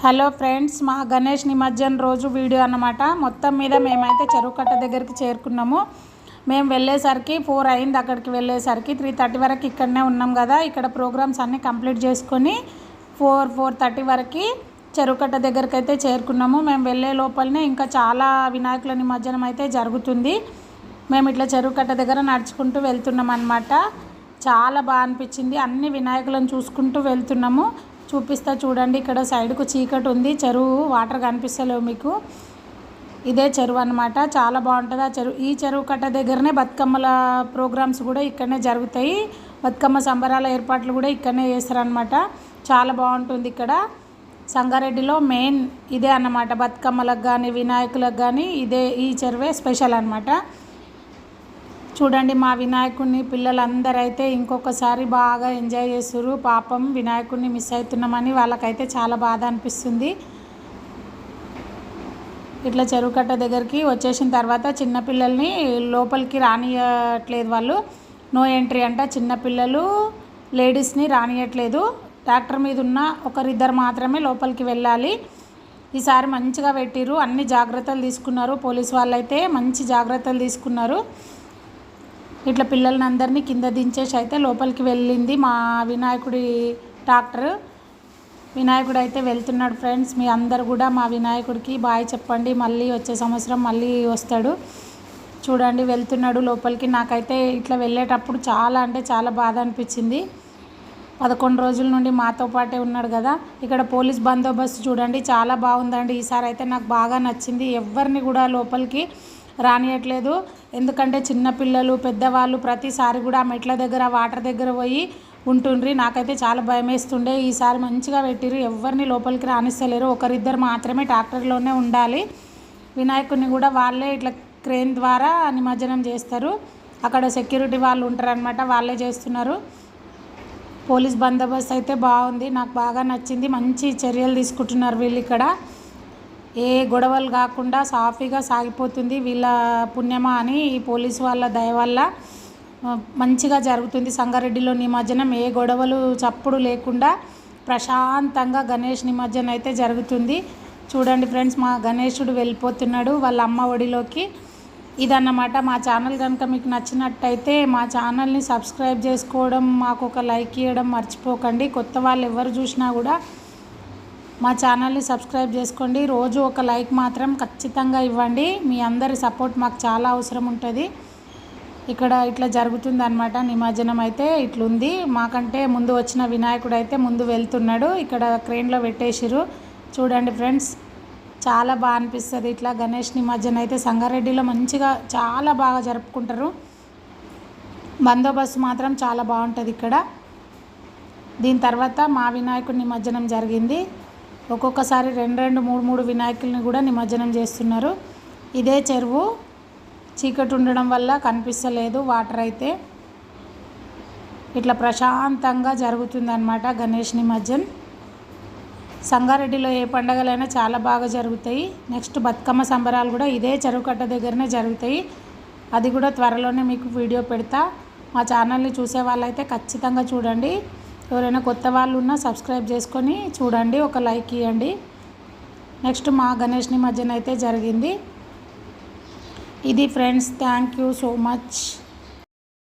Hello friends మా గణేష్ నిమజ్జనం రోజు వీడియో అన్నమాట. మొత్తం మీద మేమైతే చెరువు కట్ట దగ్గరికి చేరుకున్నాము. మేము వెళ్ళేసరికి ఫోర్ అయింది అక్కడికి వెళ్ళేసరికి. త్రీ థర్టీ వరకు ఇక్కడనే ఉన్నాం కదా. ఇక్కడ ప్రోగ్రామ్స్ అన్నీ కంప్లీట్ చేసుకొని ఫోర్ ఫోర్ థర్టీ వరకు చెరువు కట్ట దగ్గరికి అయితే చేరుకున్నాము. మేము వెళ్ళే లోపలనే ఇంకా చాలా వినాయకుల నిమజ్జనం అయితే జరుగుతుంది. మేము ఇట్లా చెరువు కట్ట దగ్గర నడుచుకుంటూ వెళ్తున్నాం అనమాట చాలా బాగా అనిపించింది. అన్ని వినాయకులను చూసుకుంటూ వెళ్తున్నాము. చూపిస్తా చూడండి. ఇక్కడ సైడ్కు చీకటి ఉంది. చెరువు వాటర్ కనిపిస్తలేవు మీకు. ఇదే చెరువు అనమాట చాలా బాగుంటుంది ఆ చెరువు. ఈ చెరువు కట్ట దగ్గరనే బతుకమ్మల ప్రోగ్రామ్స్ కూడా ఇక్కడనే జరుగుతాయి. బతుకమ్మ సంబరాల ఏర్పాట్లు కూడా ఇక్కడనే చేస్తారనమాట చాలా బాగుంటుంది ఇక్కడ. సంగారెడ్డిలో మెయిన్ ఇదే అన్నమాట. బతుకమ్మలకు కానీ వినాయకులకు కానీ ఇదే ఈ చెరువే స్పెషల్ అనమాట చూడండి మా వినాయకుడిని పిల్లలందరూ అయితే ఇంకొకసారి బాగా ఎంజాయ్ చేస్తారు పాపం వినాయకుడిని మిస్ అవుతున్నామని వాళ్ళకైతే చాలా బాధ అనిపిస్తుంది. ఇట్లా చెరువు కట్ట దగ్గరికి వచ్చేసిన తర్వాత చిన్నపిల్లల్ని లోపలికి రానియట్లేదు వాళ్ళు. నో ఎంట్రీ అంట. చిన్నపిల్లలు లేడీస్ని రానియట్లేదు. ట్రాక్టర్ మీద ఉన్న ఒకరిద్దరు మాత్రమే లోపలికి వెళ్ళాలి. ఈసారి మంచిగా పెట్టిరు అన్ని జాగ్రత్తలు తీసుకున్నారు. పోలీస్ వాళ్ళైతే మంచి జాగ్రత్తలు తీసుకున్నారు. ఇట్లా పిల్లల్ని అందరినీ కింద దించేసి అయితే లోపలికి వెళ్ళింది మా వినాయకుడి ట్రాక్టర్ వినాయకుడు అయితే వెళ్తున్నాడు ఫ్రెండ్స్. మీ అందరు కూడా మా వినాయకుడికి బాయ్ చెప్పండి. మళ్ళీ వచ్చే సంవత్సరం మళ్ళీ వస్తాడు. చూడండి వెళ్తున్నాడు లోపలికి. నాకైతే ఇట్లా వెళ్ళేటప్పుడు చాలా అంటే చాలా బాధ అనిపించింది. పదకొండు రోజుల నుండి మాతో పాటే ఉన్నాడు కదా. ఇక్కడ పోలీస్ బందోబస్తు చూడండి చాలా బాగుందండి. ఈసారి అయితే నాకు బాగా నచ్చింది. ఎవరిని కూడా లోపలికి రానియట్లేదు. ఎందుకంటే చిన్నపిల్లలు పెద్దవాళ్ళు ప్రతిసారి కూడా ఆ మెట్ల దగ్గర వాటర్ దగ్గర పోయి ఉంటుండ్రి. నాకైతే చాలా భయం వేస్తుండే ఈసారి మంచిగా పెట్టిరు ఎవరిని లోపలికి రానిస్తలేరు. ఒకరిద్దరు మాత్రమే ట్రాక్టర్లోనే ఉండాలి. వినాయకుడిని కూడా వాళ్ళే ఇట్లా క్రేన్ ద్వారా నిమజ్జనం చేస్తారు. అక్కడ సెక్యూరిటీ వాళ్ళు ఉంటారనమాట వాళ్ళే చేస్తున్నారు. పోలీస్ బందోబస్తు అయితే బాగుంది. నాకు బాగా నచ్చింది. మంచి చర్యలు తీసుకుంటున్నారు వీళ్ళు ఇక్కడ. ఏ గొడవలు కాకుండా సాఫీగా సాగిపోతుంది వీళ్ళ పుణ్యమా అని ఈ పోలీసు వాళ్ళ దయ వల్ల మంచిగా జరుగుతుంది సంగారెడ్డిలో నిమజ్జనం. ఏ గొడవలు చప్పుడు లేకుండా ప్రశాంతంగా గణేష్ నిమజ్జనం అయితే జరుగుతుంది. చూడండి ఫ్రెండ్స్ మా గణేషుడు వెళ్ళిపోతున్నాడు వాళ్ళ అమ్మ ఒడిలోకి. ఇదన్నమాట మా ఛానల్. కనుక మీకు నచ్చినట్టయితే మా ఛానల్ని సబ్స్క్రైబ్ చేసుకోవడం మాకు ఒక లైక్ ఇవ్వడం మర్చిపోకండి. కొత్త వాళ్ళు ఎవరు చూసినా కూడా మా ఛానల్ని సబ్స్క్రైబ్ చేసుకోండి. రోజు ఒక లైక్ మాత్రం ఖచ్చితంగా ఇవ్వండి. మీ అందరి సపోర్ట్ మాకు చాలా అవసరం ఉంటుంది. ఇక్కడ ఇట్లా జరుగుతుంది అనమాట నిమజ్జనం అయితే ఇట్లుంది. మాకంటే ముందు వచ్చిన వినాయకుడు అయితే ముందు వెళ్తున్నాడు. ఇక్కడ క్రెయిన్లో పెట్టేసిరు చూడండి ఫ్రెండ్స్ చాలా బాగా అనిపిస్తుంది. ఇట్లా గణేష్ నిమజ్జనం అయితే సంగారెడ్డిలో మంచిగా చాలా బాగా జరుపుకుంటారు. బందోబస్తు మాత్రం చాలా బాగుంటుంది ఇక్కడ. దీని తర్వాత మా వినాయకుడి నిమజ్జనం జరిగింది. ఒక్కొక్కసారి రెండు రెండు మూడు మూడు వినాయకుల్ని కూడా నిమజ్జనం చేస్తున్నారు. ఇదే చెరువు చీకటి ఉండడం వల్ల కనిపిస్తలేదు వాటర్ అయితే. ఇట్లా ప్రశాంతంగా జరుగుతుందన్నమాట గణేష్ నిమజ్జన్. సంగారెడ్డిలో ఏ పండగలైనా చాలా బాగా జరుగుతాయి. నెక్స్ట్ బతుకమ్మ సంబరాలు కూడా ఇదే చెరువు కట్ట దగ్గరనే జరుగుతాయి. అది కూడా త్వరలోనే మీకు వీడియో పెడతా. మా ఛానల్ని చూసే వాళ్ళైతే ఖచ్చితంగా చూడండి. ఎవరైనా కొత్త వాళ్ళు ఉన్నా సబ్స్క్రైబ్ చేసుకొని చూడండి ఒక లైక్ ఇవ్వండి నెక్స్ట్ మా గణేష్ మధ్యన అయితే జరిగింది. ఇది friends thank you so much.